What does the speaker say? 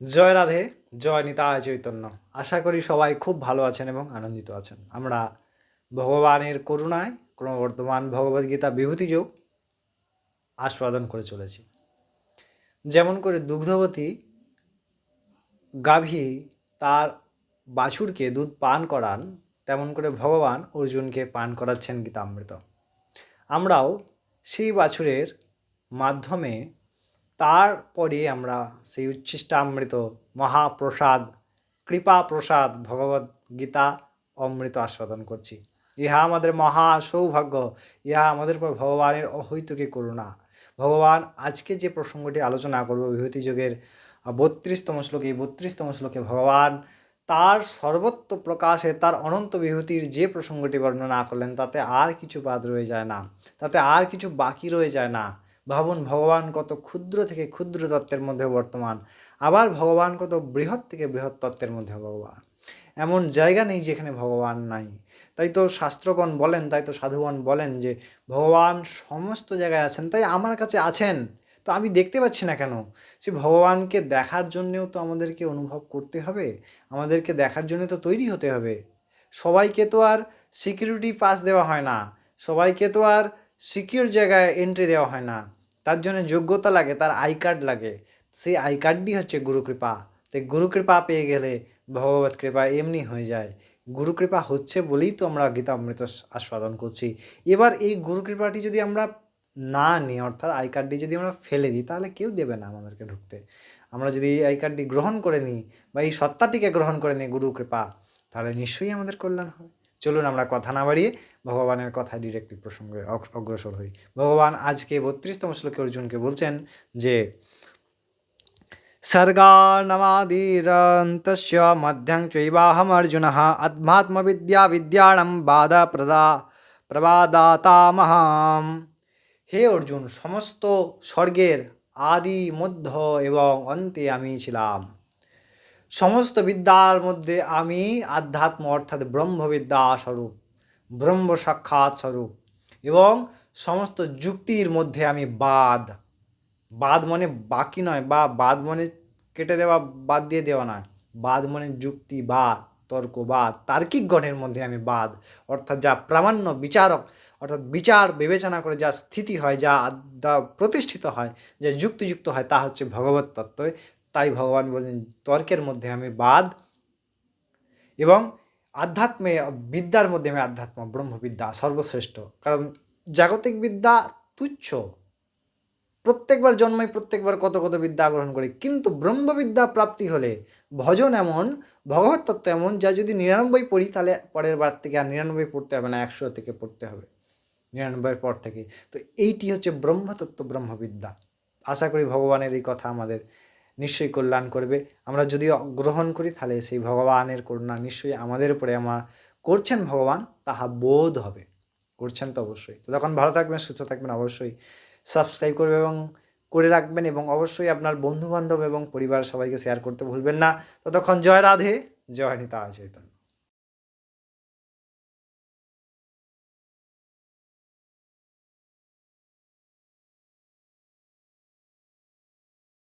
জয় রাধে, জয় নিতায় চৈতন্য। আশা করি সবাই খুব ভালো আছেন এবং আনন্দিত আছেন। আমরা ভগবানের করুণায় ক্রমবর্ধমান ভগবদ্গীতা বিভূতি যোগ আস্বাদন করে চলেছি। যেমন করে দুগ্ধবতী গাভী তার বাছুরকে দুধ পান করান, তেমন করে ভগবান অর্জুনকে পান করাচ্ছেন গীতামৃত। আমরাও সেই বাছুরের মাধ্যমে তারপরে আমরা সেই উচ্ছিষ্টামৃত মহাপ্রসাদ কৃপা প্রসাদ ভগবদ গীতা, অমৃত আস্বাদন করছি। ইহা আমাদের মহা সৌভাগ্য, ইহা আমাদের উপর ভগবানের অহৈতুকী করুণা। ভগবান আজকে যে প্রসঙ্গটি আলোচনা করব, বিভূতি যুগের বত্রিশতম শ্লোকে, এই বত্রিশতম শ্লোকে ভগবান তার সর্বত্র প্রকাশে, তার অনন্ত বিভূতির যে প্রসঙ্গটি বর্ণনা করলেন, তাতে আর কিছু বাদ রয়ে যায় না, তাতে আর কিছু বাকি রয়ে যায় না। ভাবুন ভগবান কত ক্ষুদ্র থেকে ক্ষুদ্র তত্ত্বের মধ্যে বর্তমান। আবার ভগবান কত বৃহৎ থেকে বৃহৎ তত্ত্বের মধ্যে ভগবান। এমন জায়গা নেই যেখানে ভগবান নাই। তাই তো শাস্ত্রগণ বলেন, তাই তো সাধুগণ বলেন যে ভগবান সমস্ত জায়গায় আছেন, তাই আমার কাছে আছেন। তো আমি দেখতে পাচ্ছি না কেন? সে ভগবানকে দেখার জন্যেও তো আমাদেরকে অনুভব করতে হবে, আমাদেরকে দেখার জন্য তো তৈরি হতে হবে। সবাইকে তো আর সিকিউরিটি পাস দেওয়া হয় না, সবাইকে তো আর সিকিউর জায়গায় এন্ট্রি দেওয়া হয় না। তার জন্য যোগ্যতা লাগে, তার আই কার্ড লাগে। সেই আই কার্ডটি হচ্ছে গুরুকৃপা তাই গুরুকৃপা পেয়ে গেলে ভগবত কৃপা এমনি হয়ে যায়। গুরুকৃপা হচ্ছে বলেই তো আমরা গীতা অমৃত আস্বাদন করছি। এবার এই গুরুকৃপাটি যদি আমরা না নিই, অর্থাৎ আই কার্ডটি যদি আমরা ফেলে দিই, তাহলে কেউ দেবে না আমাদেরকে ঢুকতে। আমরা যদি এই আই কার্ডটি গ্রহণ করে নিই বা এই সত্তাটিকে গ্রহণ করে নিই গুরু কৃপা, তাহলে নিশ্চয়ই আমাদের কল্যাণ হবে। চলুন আমরা কথা না বাড়িয়ে ভগবানের কথা ডিরেক্টলি প্রসঙ্গে অগ্রসর হই। ভগবান আজকে বত্রিশতম শ্লোকে অর্জুনকে বলছেন যে, সর্গানমাদিরন্তস্য মধ্যং চৈবাহম অর্জুন আধ্যাত্মবিদ্যা বিদ্যাণম বাধা প্রদা, প্রবাদাতামহাম। হে অর্জুন, সমস্ত স্বর্গের আদি মধ্য এবং অন্তে আমি ছিলাম। সমস্ত বিদ্যার মধ্যে আমি আধ্যাত্ম অর্থাৎ ব্রহ্মবিদ্যা স্বরূপ, ব্রহ্ম সাক্ষাৎ স্বরূপ এবং সমস্ত যুক্তির মধ্যে আমি বাদ। বাদ মানে বাকি নয়, বা বাদ মানে কেটে দেওয়া, বাদ দিয়ে দেওয়া নয়। বাদ মানে যুক্তি, বাদ, তর্ক, বাদ, তার্কিক গণের মধ্যে আমি বাদ। অর্থাৎ যা প্রামাণ্য বিচারক, অর্থাৎ বিচার বিবেচনা করে যা স্থিতি হয়, যা প্রতিষ্ঠিত হয়, যা যুক্তিযুক্ত হয়, তা হচ্ছে ভগবত তত্ত্ব তাই ভগবান বলেন, তর্কের মধ্যে আমি বাদ এবং আধ্যাত্মে, বিদ্যার মধ্যে আমি আধ্যাত্ম, ব্রহ্মবিদ্যা সর্বশ্রেষ্ঠ। কারণ জাগতিক বিদ্যা তুচ্ছ। প্রত্যেকবার জন্মাই প্রত্যেকবার কত কত বিদ্যা গ্রহণ করি, কিন্তু ব্রহ্মবিদ্যা প্রাপ্তি হলে ভজন এমন, ভগবত তত্ত্ব এমন, যা যদি নিরানব্বই পড়ি, তাহলে পরের বার থেকে আর নিরানব্বই পড়তে হবে না, একশো থেকে পড়তে হবে নিরানব্বইয়ের পর থেকে। তো এইটি হচ্ছে ব্রহ্মতত্ত্ব, ব্রহ্মবিদ্যা। আশা করি ভগবানের এই কথা আমাদের নিশ্চয়ই কল্যাণ করবে। আমরা যদি গ্রহণ করি, তাহলে সেই ভগবানের করুণা নিশ্চয়ই আমাদের উপরে আমার করছেন ভগবান, তাহা বোধ হবে। করছেন তো অবশ্যই। তো তখন ভালো থাকবেন, সুস্থ থাকবেন, অবশ্যই সাবস্ক্রাইব করবে এবং করে রাখবেন এবং অবশ্যই আপনার বন্ধুবান্ধব এবং পরিবার সবাইকে শেয়ার করতে ভুলবেন না। ততক্ষণ জয় রাধে, জয় নিতা চৈতন্য।